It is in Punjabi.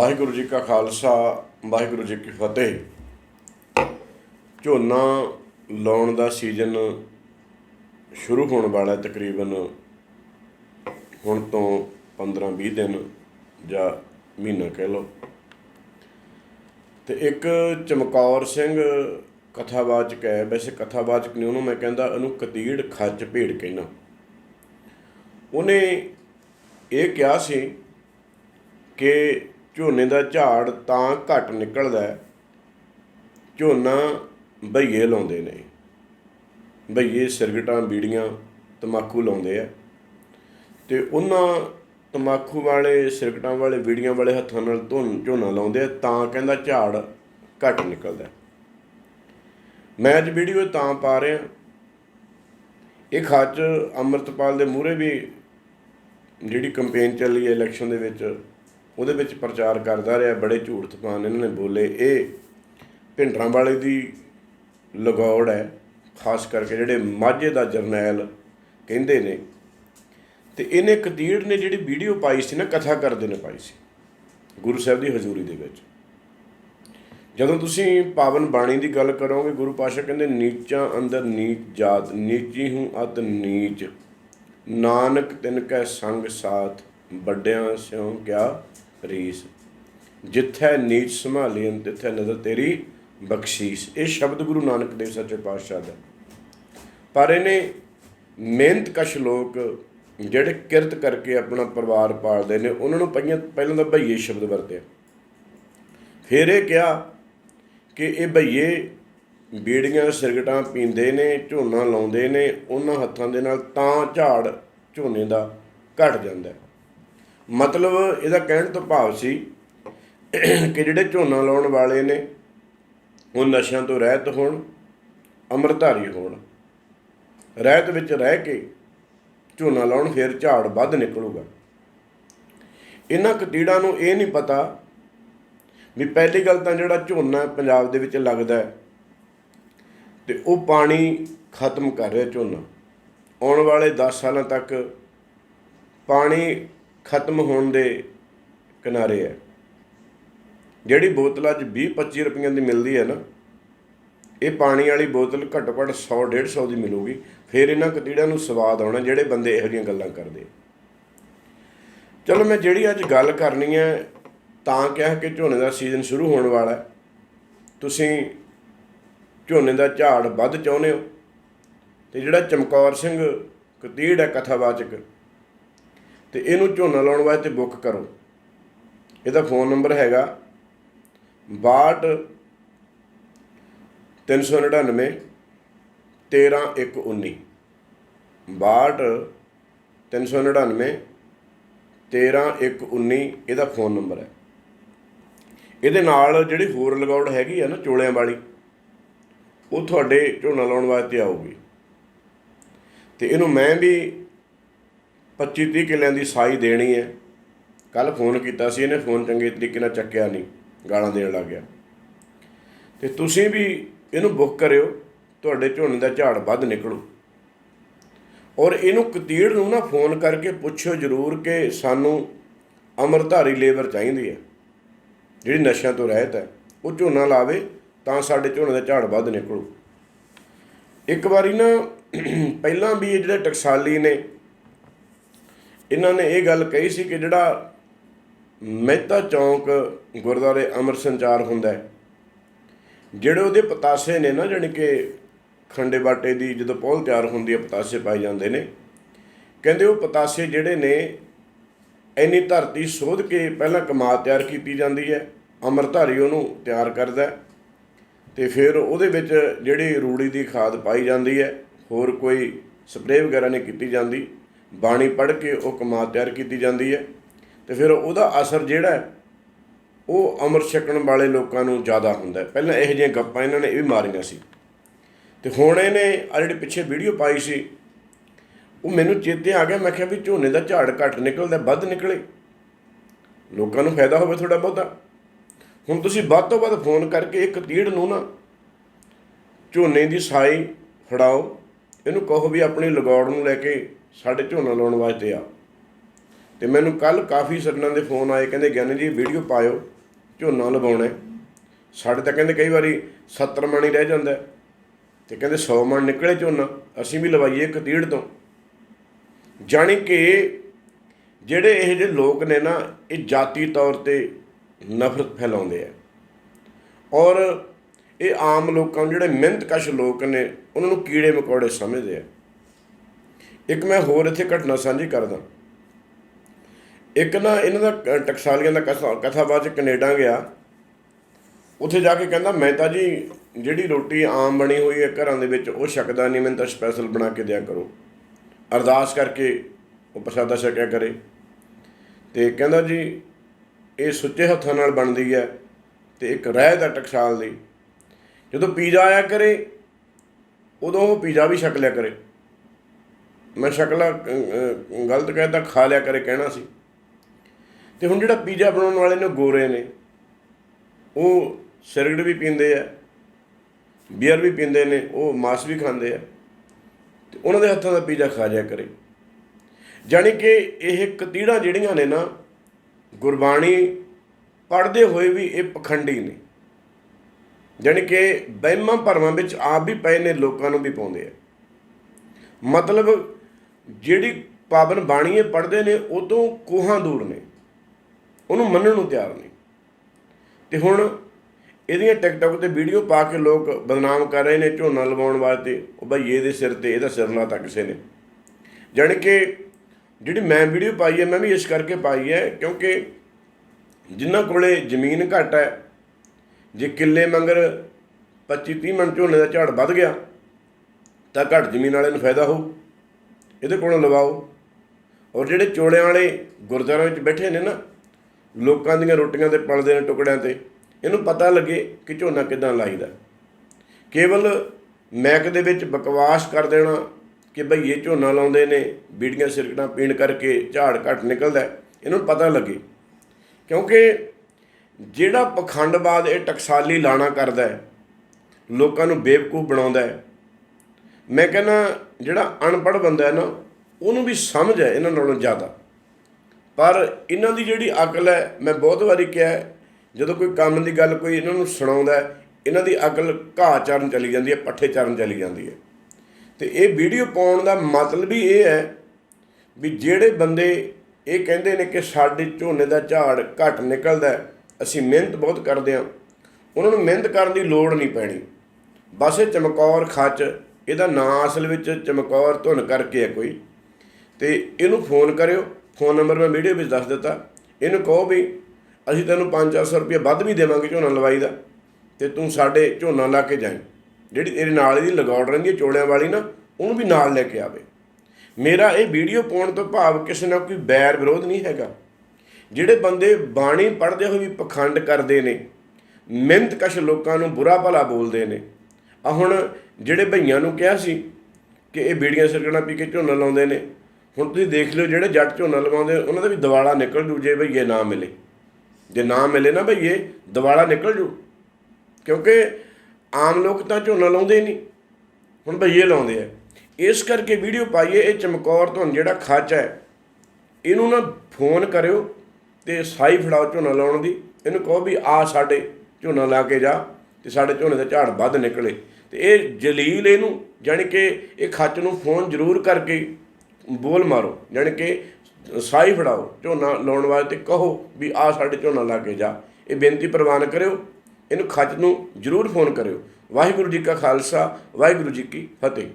ਵਾਹਿਗੁਰੂ ਜੀ ਕਾ ਖਾਲਸਾ, ਵਾਹਿਗੁਰੂ ਜੀ ਕੀ ਫਤਿਹ। ਝੋਨਾ ਲਾਉਣ ਦਾ ਸੀਜ਼ਨ ਸ਼ੁਰੂ ਹੋਣ ਵਾਲਾ ਹੈ ਤਕਰੀਬਨ ਹੁਣ ਤੋਂ 15-20 ਦਿਨ ਜਾਂ ਮਹੀਨਾ ਕਹਿ ਲਓ। ਤੇ ਇੱਕ ਚਮਕੌਰ ਸਿੰਘ ਕਥਾਵਾਚਕ ਹੈ। ਵੈਸੇ ਕਥਾਵਾਚਕ ਨਹੀਂ, ਉਹਨੂੰ ਮੈਂ ਕਹਿੰਦਾ ਉਹਨੂੰ ਕਤੀੜ ਖੱਚ ਭੇੜ ਕਹਿਣਾ ਉਹਨੇ ਇਹ ਕਿਹਾ ਸੀ ਕਿ ਝੋਨੇ ਦਾ ਝਾੜ ਤਾਂ ਘੱਟ ਨਿਕਲਦਾ ਹੈ। ਝੋਨਾ ਬਈਏ ਲਾਉਂਦੇ ਨੇ। ਬਈਏ ਸਿਰਗਟਾਂ, ਬੀੜੀਆਂ, ਤਮਾਕੂ ਲਾਉਂਦੇ ਆ। ਤੇ ਉਹਨਾਂ ਤਮਾਕੂ ਵਾਲੇ, ਸਿਰਗਟਾਂ ਵਾਲੇ, ਬੀੜੀਆਂ ਵਾਲੇ ਹੱਥਾਂ ਨਾਲ ਧੁਨ ਝੋਨਾ ਲਾਉਂਦੇ ਆ, ਤਾਂ ਕਹਿੰਦਾ ਝਾੜ ਘੱਟ ਨਿਕਲਦਾ ਮੈਂ ਅੱਜ ਵੀਡੀਓ ਤਾਂ ਪਾ ਰਿਹਾ। ਇਹ ਖੱਚ ਅੰਮ੍ਰਿਤਪਾਲ ਦੇ ਮੂਹਰੇ ਵੀ ਜਿਹੜੀ ਕੰਪੇਨ ਚੱਲੀ ਹੈ ਇਲੈਕਸ਼ਨ ਦੇ ਵਿੱਚ। ਉਹਦੇ ਵਿੱਚ ਪ੍ਰਚਾਰ ਕਰਦਾ ਰਿਹਾ, ਬੜੇ ਝੂਠ ਤਪਾਨ ਇਹਨਾਂ ਨੇ ਬੋਲੇ। ਇਹ ਭਿੰਡਰਾਂ ਵਾਲੇ ਦੀ ਲਗੌੜ ਹੈ, ਖਾਸ ਕਰਕੇ ਜਿਹੜੇ ਮਾਝੇ ਦਾ ਜਰਨੈਲ ਕਹਿੰਦੇ ਨੇ। ਤੇ ਇਹਨੇ ਕਦੀੜ ਨੇ ਜਿਹੜੀ ਵੀਡੀਓ ਪਾਈ ਸੀ ਨਾ, ਕਥਾ ਕਰਦੇ ਨੇ ਪਾਈ ਸੀ, ਗੁਰੂ ਸਾਹਿਬ ਦੀ ਹਜ਼ੂਰੀ ਦੇ ਵਿੱਚ। ਜਦੋਂ ਤੁਸੀਂ ਪਾਵਨ ਬਾਣੀ ਦੀ ਗੱਲ ਕਰੋਗੇ, ਗੁਰੂ ਪਾਸ਼ਾ ਕਹਿੰਦੇ, ਨੀਚਾਂ ਅੰਦਰ ਨੀਚ ਜਾਤ, ਨੀਚੀ ਹੂੰ ਅਤ ਨੀਚ। ਨਾਨਕ ਤਿਨ ਕੈ ਸੰਗ ਸਾਥ, ਵੱਡਿਆਂ ਸਿਉ ਕਿਆ ਰੀਸ। ਜਿੱਥੈ ਨੀਚ ਸੰਭਾਲੀਨ ਤਿੱਥੈ ਨਜ਼ਰ ਤੇਰੀ ਬਖਸ਼ੀਸ਼। ਇਹ ਸ਼ਬਦ ਗੁਰੂ ਨਾਨਕ ਦੇਵ ਸੱਚੇ ਪਾਤਸ਼ਾਹ ਦਾ। ਪਰ ਇਹਨੇ ਮਿਹਨਤ ਕਸ਼ ਲੋਕ ਜਿਹੜੇ ਕਿਰਤ ਕਰਕੇ ਆਪਣਾ ਪਰਿਵਾਰ ਪਾਲਦੇ ਨੇ, ਉਹਨਾਂ ਨੂੰ ਪਹਿਲਾਂ ਪਹਿਲਾਂ ਤਾਂ ਭਈਏ ਸ਼ਬਦ ਵਰਤਿਆ। ਫਿਰ ਇਹ ਕਿਹਾ ਕਿ ਇਹ ਭਈਏ ਬੀੜੀਆਂ, ਸਿਰਗਟਾਂ ਪੀਂਦੇ ਨੇ, ਝੋਨਾ ਲਾਉਂਦੇ ਨੇ, ਉਹਨਾਂ ਹੱਥਾਂ ਦੇ ਨਾਲ ਤਾਂ ਝਾੜ ਝੋਨੇ ਦਾ ਘਟ ਜਾਂਦਾ। ਹੈ। ਮਤਲਬ ਇਹਦਾ ਕਹਿਣ ਤੋਂ ਭਾਵ ਸੀ ਕਿ ਜਿਹੜੇ ਝੋਨਾ ਲਾਉਣ ਵਾਲੇ ਨੇ, ਉਹ ਨਸ਼ਿਆਂ ਤੋਂ ਰਹਿਤ ਹੋਣ, ਅੰਮ੍ਰਿਤਧਾਰੀ ਹੋਣ। ਰਹਿਤ ਵਿੱਚ ਰਹਿ ਕੇ ਝੋਨਾ ਲਾਉਣ ਫਿਰ ਝਾੜ ਵੱਧ ਨਿਕਲੂਗਾ। ਇਹਨਾਂ ਕਤੀੜਾਂ ਨੂੰ ਇਹ ਨਹੀਂ ਪਤਾ ਵੀ ਪਹਿਲੀ ਗੱਲ ਤਾਂ ਜਿਹੜਾ ਝੋਨਾ ਪੰਜਾਬ ਦੇ ਵਿੱਚ ਲੱਗਦਾ ਹੈ, ਤੇ ਉਹ ਪਾਣੀ ਖਤਮ ਕਰ ਰਿਹਾ ਝੋਨਾ। ਆਉਣ ਵਾਲੇ 10 ਸਾਲਾਂ ਤੱਕ ਪਾਣੀ ਖਤਮ ਹੋਣ ਦੇ ਕਿਨਾਰੇ ਹੈ। ਜਿਹੜੀ ਬੋਤਲ ਅੱਜ 20 25 ਰੁਪਈਆਂ ਦੀ ਮਿਲਦੀ ਹੈ ਨਾ, ਇਹ ਪਾਣੀ ਵਾਲੀ ਬੋਤਲ ਘੱਟੋ ਘੱਟ 100 150 ਦੀ ਮਿਲੂਗੀ। ਫਿਰ ਇਹਨਾਂ ਕਤੀੜਾਂ ਨੂੰ ਸਵਾਦ ਆਉਣਾ, ਜਿਹੜੇ ਬੰਦੇ ਇਹੋ ਜਿਹੀਆਂ ਗੱਲਾਂ ਕਰਦੇ ਚਲੋ ਮੈਂ ਜਿਹੜੀ ਅੱਜ ਗੱਲ ਕਰਨੀ ਹੈ, ਤਾਂ ਕਿਹਾ ਕਿ ਝੋਨੇ ਦਾ ਸੀਜ਼ਨ ਸ਼ੁਰੂ ਹੋਣ ਵਾਲਾ ਹੈ। ਤੁਸੀਂ ਝੋਨੇ ਦਾ ਝਾੜ ਵੱਧ ਚਾਹੁੰਦੇ ਹੋ। ਤੇ ਜਿਹੜਾ ਚਮਕੌਰ ਸਿੰਘ ਕਤੀੜ ਹੈ ਕਥਾਵਾਚਕ ਤੇ ਇਹਨੂੰ ਝੋਨਾ ਲਾਉਣ ਵਾਸਤੇ ਬੁੱਕ ਕਰੋ। ਇਹਦਾ ਫੋਨ ਨੰਬਰ ਹੈਗਾ 62 399 13119 62 399 13119 ਇਹਦਾ ਫੋਨ ਨੰਬਰ ਹੈ। ਇਹਦੇ ਨਾਲ ਜਿਹੜੀ ਹੋਰ ਲਗਾਉੜ ਹੈਗੀ ਆ ਨਾ ਚੋਲਿਆਂ ਵਾਲੀ, ਉਹ ਤੁਹਾਡੇ ਝੋਨਾ ਲਾਉਣ ਵਾਸਤੇ ਆਊਗੀ। ਤੇ ਇਹਨੂੰ ਮੈਂ ਵੀ 25 30 ਕਿੱਲਿਆਂ ਦੀ ਸਾਈ ਦੇਣੀ ਹੈ। ਕੱਲ ਫੋਨ ਕੀਤਾ ਸੀ, ਇਹਨੇ ਫੋਨ ਚੰਗੇ ਤਰੀਕੇ ਨਾਲ ਚੱਕਿਆ ਨਹੀਂ। ਗਾਲਾਂ ਦੇਣ ਲੱਗ ਗਿਆ। ਤੇ ਤੁਸੀਂ ਵੀ ਇਹਨੂੰ ਬੁੱਕ ਕਰਿਓ, ਤੁਹਾਡੇ ਝੋਨੇ ਦਾ ਝਾੜ ਵੱਧ ਨਿਕਲੂ। ਔਰ ਇਹਨੂੰ ਕਤੀੜ ਨੂੰ ਨਾ ਫੋਨ ਕਰਕੇ ਪੁੱਛਿਓ ਜ਼ਰੂਰ ਕਿ ਸਾਨੂੰ ਅਮਰਧਾਰੀ ਲੇਬਰ ਚਾਹੀਦੀ ਹੈ। ਜਿਹੜੀ ਨਸ਼ਿਆਂ ਤੋਂ ਰਹਿਤ ਹੈ, ਉਹ ਝੋਨਾ ਲਾਵੇ ਤਾਂ ਸਾਡੇ ਝੋਨੇ ਦਾ ਝਾੜ ਵੱਧ ਨਿਕਲੂ। ਇੱਕ ਵਾਰੀ ਨਾ, ਪਹਿਲਾਂ ਵੀ ਇਹ ਜਿਹੜੇ ਟਕਸਾਲੀ ਨੇ ਇਹਨਾਂ ਨੇ ਇਹ ਗੱਲ ਕਹੀ ਸੀ ਕਿ ਜਿਹੜਾ ਮਹਿਤਾ ਚੌਂਕ ਗੁਰਦੁਆਰੇ ਅਮਰ ਸੰਚਾਰ ਹੁੰਦਾ ਹੈ, ਜਿਹੜੇ ਉਹਦੇ ਪਤਾਸੇ ਨੇ ਨਾ, ਜਾਣੀ ਕਿ ਖੰਡੇ ਬਾਟੇ ਦੀ ਜਦੋਂ ਪੌਲ ਤਿਆਰ ਹੁੰਦੀ ਹੈ, ਪਤਾਸੇ ਪਾਏ ਜਾਂਦੇ ਨੇ। ਕਹਿੰਦੇ ਉਹ ਪਤਾਸੇ ਜਿਹੜੇ ਨੇ, ਇੰਨੀ ਧਰਤੀ ਸੋਧ ਕੇ ਪਹਿਲਾਂ ਕਮਾ ਤਿਆਰ ਕੀਤੀ ਜਾਂਦੀ ਹੈ ਅਮਰਧਾਰੀ ਉਹਨੂੰ ਤਿਆਰ ਕਰਦਾ ਹੈ ਤੇ ਫਿਰ ਉਹਦੇ ਵਿੱਚ ਜਿਹੜੀ ਰੂੜੀ ਦੀ ਖਾਦ ਪਾਈ ਜਾਂਦੀ ਹੈ, ਹੋਰ ਕੋਈ ਸਪਰੇਅ ਵਗੈਰਾ ਨਹੀਂ ਕੀਤੀ ਜਾਂਦੀ। ਬਾਣੀ ਪੜ੍ਹ ਕੇ ਉਹ ਕਮਾਦ ਤਿਆਰ ਕੀਤੀ ਜਾਂਦੀ ਹੈ ਤੇ ਫਿਰ ਉਹਦਾ ਅਸਰ ਜਿਹੜਾ ਹੈ, ਉਹ ਅਮਰ ਛਕਣ ਵਾਲੇ ਲੋਕਾਂ ਨੂੰ ਜ਼ਿਆਦਾ ਹੁੰਦਾ ਪਹਿਲਾਂ ਇਹੋ ਜਿਹੀਆਂ ਗੱਪਾਂ ਇਹਨਾਂ ਨੇ ਇਹ ਵੀ ਮਾਰੀਆਂ ਸੀ। ਤੇ ਹੁਣ ਇਹਨੇ ਆ ਜਿਹੜੀ ਪਿੱਛੇ ਵੀਡੀਓ ਪਾਈ ਸੀ, ਉਹ ਮੈਨੂੰ ਚੇਤੇ ਆ ਗਿਆ, ਮੈਂ ਕਿਹਾ ਵੀ ਝੋਨੇ ਦਾ ਝਾੜ ਘੱਟ ਨਿਕਲਦਾ, ਵੱਧ ਨਿਕਲੇ। ਲੋਕਾਂ ਨੂੰ ਫਾਇਦਾ ਹੋਵੇ ਥੋੜਾ ਬਹੁਤਾ। ਹੁਣ ਤੁਸੀਂ ਵੱਧ ਤੋਂ ਵੱਧ ਫੋਨ ਕਰਕੇ ਇੱਕ ਤੀੜ ਨੂੰ ਨਾ ਝੋਨੇ ਦੀ ਸਾਈ ਫੜਾਓ। ਇਹਨੂੰ ਕਹੋ ਵੀ ਆਪਣੀ ਲਗੌੜ ਨੂੰ ਲੈ ਕੇ ਸਾਡੇ ਝੋਨਾ ਲਾਉਣ ਵਾਸਤੇ ਆ। ਤੇ ਮੈਨੂੰ ਕੱਲ ਕਾਫੀ ਸਰਨਾਂ ਦੇ ਫੋਨ ਆਏ, ਕਹਿੰਦੇ, ਗਿਆਨੀ ਜੀ, ਵੀਡੀਓ ਪਾਇਓ, ਝੋਨਾ ਲਵਾਉਣਾ ਸਾਡੇ ਤਾਂ ਕਹਿੰਦੇ ਕਈ ਵਾਰੀ 70 ਮਣ ਹੀ ਰਹਿ ਜਾਂਦਾ ਹੈ। ਤੇ ਕਹਿੰਦੇ 100 ਮਣ ਨਿਕਲੇ ਝੋਨਾ, ਅਸੀਂ ਵੀ ਲਵਾਈਏ ਕਤੀੜ ਤੋਂ। ਜਾਣੀ ਕਿ ਜਿਹੜੇ ਇਹ ਜਿਹੇ ਲੋਕ ਨੇ ਨਾ, ਇਹ ਜਾਤੀ ਤੌਰ ਤੇ ਨਫ਼ਰਤ ਫੈਲਾਉਂਦੇ ਆ। ਔਰ ਇਹ ਆਮ ਲੋਕਾਂ ਨੂੰ ਜਿਹੜੇ ਮਿਹਨਤਕਸ਼ ਲੋਕ ਨੇ, ਉਹਨਾਂ ਨੂੰ ਕੀੜੇ ਮਕੌੜੇ ਸਮਝਦੇ ਆ। ਇੱਕ ਮੈਂ ਹੋਰ ਇੱਥੇ ਘਟਨਾ ਸਾਂਝੀ ਕਰਦਾ। ਇੱਕ ਨਾ ਇਹਨਾਂ ਦਾ ਕ- ਟਕਸਾਲੀਆਂ ਦਾ ਕਥਾ ਕਥਾਵਾਚਕ ਕੈਨੇਡਾ ਗਿਆ। ਉੱਥੇ ਜਾ ਕੇ ਕਹਿੰਦਾ, ਮੈਂ ਤਾਂ ਜੀ ਜਿਹੜੀ ਰੋਟੀ ਆਮ ਬਣੀ ਹੋਈ ਹੈ ਘਰਾਂ ਦੇ ਵਿੱਚ, ਉਹ ਛਕਦਾ ਨਹੀਂ, ਮੈਨੂੰ ਤਾਂ ਸਪੈਸ਼ਲ ਬਣਾ ਕੇ ਦਿਆ ਕਰੋ। ਅਰਦਾਸ ਕਰਕੇ ਉਹ ਪ੍ਰਸ਼ਾਦਾ ਛਕਿਆ ਕਰੇ। ਤੇ ਕਹਿੰਦਾ ਜੀ, ਇਹ ਸੁੱਚੇ ਹੱਥਾਂ ਨਾਲ ਬਣਦੀ ਹੈ ਤੇ ਇੱਕ ਰਹਿ ਦਾ ਟਕਸਾਲ ਦੀ। ਜਦੋਂ ਪੀਜ਼ਾ ਆਇਆ ਕਰੇ, ਉਦੋਂ ਉਹ ਪੀਜ਼ਾ ਵੀ ਛਕ ਲਿਆ ਕਰੇ। ਮੈਂ ਸ਼ਕਲਾ ਗਲਤ ਕਹਿੰਦਾ ਖਾ ਲਿਆ ਕਰੇ ਕਹਿਣਾ ਸੀ। ਤੇ ਹੁਣ ਜਿਹੜਾ ਪੀਜ਼ਾ ਬਣਾਉਣ ਵਾਲੇ ਨੇ ਗੋਰੇ ਨੇ। ਉਹ ਸਿਗਰਟ ਵੀ ਪੀਂਦੇ ਆ, ਬੀਅਰ ਵੀ ਪੀਂਦੇ ਨੇ, ਉਹ ਮਾਸ ਵੀ ਖਾਂਦੇ ਆ। ਤੇ ਉਹਨਾਂ ਦੇ ਹੱਥਾਂ ਦਾ ਪੀਜ਼ਾ ਖਾ ਜਾਇਆ ਕਰੇ। ਜਾਣੀ ਕਿ ਇਹ ਕਤੀੜਾਂ ਜਿਹੜੀਆਂ ਨੇ ਨਾ, ਗੁਰਬਾਣੀ ਪੜ੍ਹਦੇ ਹੋਏ ਵੀ ਇਹ ਪਖੰਡੀ ਨੇ। ਜਾਣੀ ਕਿ ਵਹਿਮਾਂ ਭਰਮਾਂ ਵਿੱਚ ਆਪ ਵੀ ਪਏ ਨੇ, ਲੋਕਾਂ ਨੂੰ ਵੀ ਪਾਉਂਦੇ ਆ। ਮਤਲਬ ਜਿਹੜੀ ਪਾਵਨ ਬਾਣੀਏ ਇਹ ਪੜ੍ਹਦੇ ਨੇ, ਉਹ ਤੋਂ ਕੋਹਾਂ ਦੂਰ ਨੇ। ਉਹਨੂੰ ਮੰਨਣ ਨੂੰ ਤਿਆਰ ਨਹੀਂ ਤੇ ਹੁਣ ਇਹਦੀਆਂ ਟਿਕਟੌਕ ਤੇ ਵੀਡੀਓ ਪਾ ਕੇ ਲੋਕ ਬਦਨਾਮ ਕਰ ਰਹੇ ਨੇ, ਝੋਨਾ ਲਵਾਉਣ ਵਾਸਤੇ। ਉਹ ਬਈ ਇਹਦੇ ਸਿਰ ਤੇ, ਇਹਦਾ ਸਿਰ ਲਾਤਾ ਕਿਸੇ ਨੇ। ਜਾਣੀ ਕਿ ਜਿਹੜੀ ਮੈਂ ਵੀਡੀਓ ਪਾਈ ਹੈ, ਮੈਂ ਵੀ ਇਸ ਕਰਕੇ ਪਾਈ ਹੈ, ਕਿਉਂਕਿ ਜਿਨ੍ਹਾਂ ਕੋਲੇ ਜ਼ਮੀਨ ਘੱਟ ਹੈ, ਜੇ ਕਿੱਲੇ ਮੰਗਰ 25 30 ਮਣ ਝੋਨੇ ਦਾ ਝਾੜ ਵੱਧ ਗਿਆ, ਤਾਂ ਘੱਟ ਜ਼ਮੀਨ ਵਾਲੇ ਨੂੰ ਫਾਇਦਾ ਹੋਊ। ਇਹਦੇ ਕੋਲੋਂ ਲਵਾਓ। ਔਰ ਜਿਹੜੇ ਚੋਲਿਆਂ ਵਾਲੇ ਗੁਰਦੁਆਰਿਆਂ ਵਿੱਚ ਬੈਠੇ ਨੇ ਨਾ, ਲੋਕਾਂ ਦੀਆਂ ਰੋਟੀਆਂ ਤੇ ਪਲਦੇ ਨੇ ਟੁਕੜਿਆਂ ਤੇ, ਇਹਨੂੰ ਪਤਾ ਲੱਗੇ ਕਿ ਝੋਨਾ ਕਿਦਾਂ ਲਾਈਦਾ ਕੇਵਲ ਮੈਕ ਦੇ ਵਿੱਚ ਬਕਵਾਸ ਕਰ ਦੇਣਾ ਕਿ ਭਈ ਇਹ ਝੋਨਾ ਲਾਉਂਦੇ ਨੇ, ਬੀੜੀਆਂ ਸਿਰਕਟਾਂ ਪੀਣ ਕਰਕੇ ਝਾੜ ਘੱਟ ਨਿਕਲਦਾ, ਇਹਨੂੰ ਪਤਾ ਲੱਗੇ। ਕਿਉਂਕਿ ਜਿਹੜਾ ਪਖੰਡਵਾਦ ਇਹ ਟਕਸਾਲੀ ਲਾਣਾ ਕਰਦਾ ਹੈ, ਲੋਕਾਂ ਨੂੰ ਬੇਵਕੂਫ ਬਣਾਉਂਦਾ ਹੈ ਮੈਂ ਕਹਿੰਦਾ ਜਿਹੜਾ ਅਨਪੜ੍ਹ ਬੰਦਾ ਹੈ ਨਾ, ਉਹਨੂੰ ਵੀ ਸਮਝ ਹੈ ਇਹਨਾਂ ਨਾਲੋਂ ਜ਼ਿਆਦਾ। ਪਰ ਇਹਨਾਂ ਦੀ ਜਿਹੜੀ ਅਕਲ ਹੈ, ਮੈਂ ਬਹੁਤ ਵਾਰੀ ਕਿਹਾ ਜਦੋਂ ਕੋਈ ਕੰਮ ਦੀ ਗੱਲ ਕੋਈ ਇਹਨਾਂ ਨੂੰ ਸੁਣਾਉਂਦਾ ਇਹਨਾਂ ਦੀ ਅਕਲ ਘਾਹ ਚਰਨ ਚਲੀ ਜਾਂਦੀ ਹੈ, ਪੱਠੇ ਚਰਨ ਚਲੀ ਜਾਂਦੀ ਹੈ। ਤੇ ਇਹ ਵੀਡੀਓ ਪਾਉਣ ਦਾ ਮਤਲਬ ਹੀ ਇਹ ਹੈ ਵੀ ਜਿਹੜੇ ਬੰਦੇ ਇਹ ਕਹਿੰਦੇ ਨੇ ਕਿ ਸਾਡੇ ਝੋਨੇ ਦਾ ਝਾੜ ਘੱਟ ਨਿਕਲਦਾ ਅਸੀਂ ਮਿਹਨਤ ਬਹੁਤ ਕਰਦੇ ਹਾਂ। ਉਹਨਾਂ ਨੂੰ ਮਿਹਨਤ ਕਰਨ ਦੀ ਲੋੜ ਨਹੀਂ ਪੈਣੀ। ਬਸ ਇਹ ਚਮਕੌਰ ਖੱਚ ਇਹਦਾ ਨਾਂ ਅਸਲ ਵਿੱਚ ਚਮਕੌਰ ਧੁਨ ਕਰਕੇ ਹੈ ਕੋਈ। ਤੇ ਇਹਨੂੰ ਫੋਨ ਕਰਿਓ। ਫੋਨ ਨੰਬਰ ਮੈਂ ਵੀਡੀਓ ਵਿੱਚ ਦੱਸ ਦਿੱਤਾ। ਇਹਨੂੰ ਕਹੋ ਵੀ ਅਸੀਂ ਤੈਨੂੰ 5-400 ਰੁਪਏ ਵੱਧ ਵੀ ਦੇਵਾਂਗੇ ਝੋਨਾ ਲਵਾਈ ਦਾ ਤੇ ਤੂੰ ਸਾਡੇ ਝੋਨਾ ਲਾ ਕੇ ਜਾਈਂ। ਜਿਹੜੀ ਤੇਰੇ ਨਾਲ ਇਹਦੀ ਲਗਾਉਟ ਰਹਿੰਦੀ ਹੈ ਚੋਲਿਆਂ ਵਾਲੀ ਨਾ, ਉਹਨੂੰ ਵੀ ਨਾਲ ਲੈ ਕੇ ਆਵੇ। ਮੇਰਾ ਇਹ ਵੀਡੀਓ ਪਾਉਣ ਤੋਂ ਭਾਵ ਕਿਸੇ ਨਾਲ ਕੋਈ ਬੈਰ ਵਿਰੋਧ ਨਹੀਂ ਹੈਗਾ। ਜਿਹੜੇ ਬੰਦੇ ਬਾਣੀ ਪੜ੍ਹਦੇ ਹੋਏ ਵੀ ਪਖੰਡ ਕਰਦੇ ਨੇ ਮਿਹਨਤਕਸ਼ ਲੋਕਾਂ ਨੂੰ ਬੁਰਾ ਭਲਾ ਬੋਲਦੇ ਨੇ। ਆ ਹੁਣ ਜਿਹੜੇ ਭਈਆਂ ਨੂੰ ਕਿਹਾ ਸੀ ਕਿ ਇਹ ਬੀੜੀਆਂ ਸਿਰਕਣਾ ਪੀ ਕੇ ਝੋਨਾ ਲਾਉਂਦੇ ਨੇ, ਹੁਣ ਤੁਸੀਂ ਦੇਖ ਲਿਓ ਜਿਹੜੇ ਜੱਟ ਝੋਨਾ ਲਗਾਉਂਦੇ, ਉਹਨਾਂ ਦਾ ਵੀ ਦਿਵਾਲਾ ਨਿਕਲ ਜੂ ਜੇ ਭਈਏ ਨਾ ਮਿਲੇ। ਜੇ ਨਾ ਮਿਲੇ ਨਾ ਭਈਏ, ਦਿਵਾਲਾ ਨਿਕਲ ਜੂ। ਕਿਉਂਕਿ ਆਮ ਲੋਕ ਤਾਂ ਝੋਨਾ ਲਾਉਂਦੇ ਹੀ ਨਹੀਂ, ਹੁਣ ਭਈਏ ਲਾਉਂਦੇ ਆ। ਇਸ ਕਰਕੇ ਵੀਡੀਓ ਪਾਈਏ, ਇਹ ਚਮਕੌਰ ਤੁਹਾਨੂੰ ਜਿਹੜਾ ਖੱਚ ਹੈ, ਇਹਨੂੰ ਨਾ ਫੋਨ ਕਰਿਓ ਤੇ ਸਾਈ ਫੜਾਓ ਝੋਨਾ ਲਾਉਣ ਦੀ। ਇਹਨੂੰ ਕਹੋ ਵੀ ਆ ਸਾਡੇ ਝੋਨਾ ਲਾ ਕੇ ਜਾ ਤੇ ਸਾਡੇ ਝੋਨੇ ਦਾ ਝਾੜ ਵੱਧ ਨਿਕਲੇ। ਤੇ ਇਹ ਜਲੀਲ ਇਹਨੂੰ, ਜਾਣੀ ਕਿ ਇਹ ਖੱਚ ਨੂੰ ਫੋਨ ਜ਼ਰੂਰ ਕਰਕੇ ਬੋਲ ਮਾਰੋ, ਜਾਣੀ ਕਿ ਸਾਈ ਫੜਾਓ, ਝੋਨਾ ਲਾਉਣ ਵਾਸਤੇ ਕਹੋ ਵੀ ਆ ਸਾਡੇ ਝੋਨਾ ਲਾ ਕੇ ਜਾ। ਇਹ ਬੇਨਤੀ ਪ੍ਰਵਾਨ ਕਰਿਓ, ਇਹਨੂੰ ਖੱਚ ਨੂੰ ਜ਼ਰੂਰ ਫੋਨ ਕਰਿਓ। ਵਾਹਿਗੁਰੂ ਜੀ ਕਾ ਖਾਲਸਾ, ਵਾਹਿਗੁਰੂ ਜੀ ਕੀ ਫਤਿਹ।